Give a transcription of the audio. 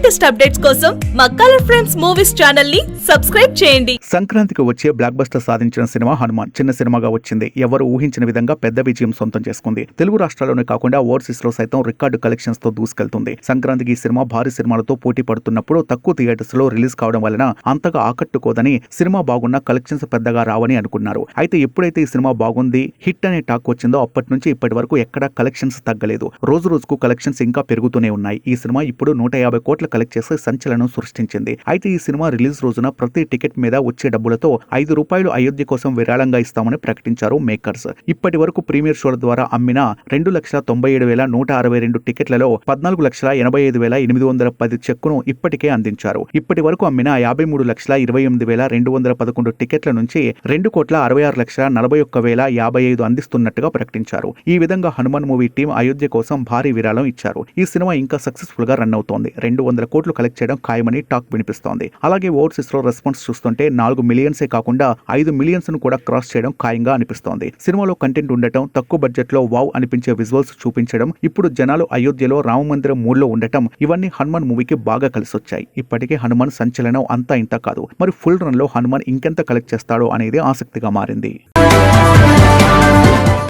Latest updates కోసం మా colour friends movies ఛానల్ని సబ్స్క్రైబ్ చేయండి. సంక్రాంతికి వచ్చే బ్లాక్ బస్టర్ సాధించిన సినిమా హనుమాన్. చిన్న సినిమాగా వచ్చింది. ఎవరు ఊహించిన విధంగా పెద్ద విజయం సొంతం చేసుకుంది. తెలుగు రాష్ట్రాల్లోనే కాకుండా ఓవర్సీస్లో సైతం రికార్డు కలెక్షన్స్తో దూసుకెళ్తుంది. సంక్రాంతికి ఈ సినిమా భారీ సినిమాలతో పోటీ పడుతున్నప్పుడు తక్కువ థియేటర్స్లో రిలీజ్ కావడం వలన అంతగా ఆకట్టుకోదని సినిమా బాగున్న కలెక్షన్స్ పెద్దగా రావని అనుకున్నారు. అయితే ఎప్పుడైతే ఈ సినిమా బాగుంది హిట్ అనే టాక్ వచ్చిందో అప్పటి నుంచి ఇప్పటి వరకు ఎక్కడా కలెక్షన్స్ తగ్గలేదు. రోజు రోజుకు కలెక్షన్స్ ఇంకా పెరుగుతూనే ఉన్నాయి. ఈ సినిమా ఇప్పుడు నూట యాభై కోట్లు కలెక్ట్ చేసి సంచలనం సృష్టించింది. అయితే ఈ సినిమా రిలీజ్ రోజున ప్రతి టికెట్ మీద వచ్చే డబ్బులతో ఐదు రూపాయలు అయోధ్య కోసం విరాళంగా ఇస్తామని ప్రకటించారు మేకర్స్. ఇప్పటి వరకు ప్రీమియర్ షోల ద్వారా అమ్మిన రెండు లక్షల తొంభై ఏడు వేల నూట అరవై రెండు టికెట్లలో పద్నాలుగు లక్షల ఎనభై ఐదు వేల ఎనిమిది వందల పది చెక్కును ఇప్పటికే అందించారు. ఇప్పటి వరకు అమ్మిన యాభై మూడు లక్షల ఇరవై ఎనిమిది వేల రెండు వందల పదకొండు టికెట్ల నుంచి రెండు కోట్ల అరవై ఆరు లక్షల నలభై ఒక్క వేల యాభై ఐదు అందిస్తున్నట్టుగా ప్రకటించారు. ఈ విధంగా హనుమాన్ మూవీ టీం అయోధ్య కోసం భారీ విరాళం ఇచ్చారు. ఈ సినిమా ఇంకా సక్సెస్ఫుల్గా రన్ అవుతోంది. రెండు వందల కోట్లు కలెక్ట్ చేయడం ఖాయమని టాక్ వినిపిస్తోంది. అలాగే ఓవర్స్లో రెస్పాన్స్ చూస్తుంటే నాలుగు మిలియన్సే కాకుండా ఐదు మిలియన్స్ను కూడా క్రాస్ చేయడం ఖాయంగా అనిపిస్తోంది. సినిమాలో కంటెంట్ ఉండటం తక్కువ బడ్జెట్లో వావ్ అనిపించే విజువల్స్ చూపించడం ఇప్పుడు జనాలు అయోధ్యలో రామ మందిరం మూడ్లో ఉండటం ఇవన్నీ హనుమాన్ మూవీకి బాగా కలిసొచ్చాయి. ఇప్పటికే హనుమాన్ సంచలనం అంతా ఇంత కాదు. మరి ఫుల్ రన్లో హనుమాన్ ఇంకెంత కలెక్ట్ చేస్తాడో అనేది ఆసక్తిగా మారింది.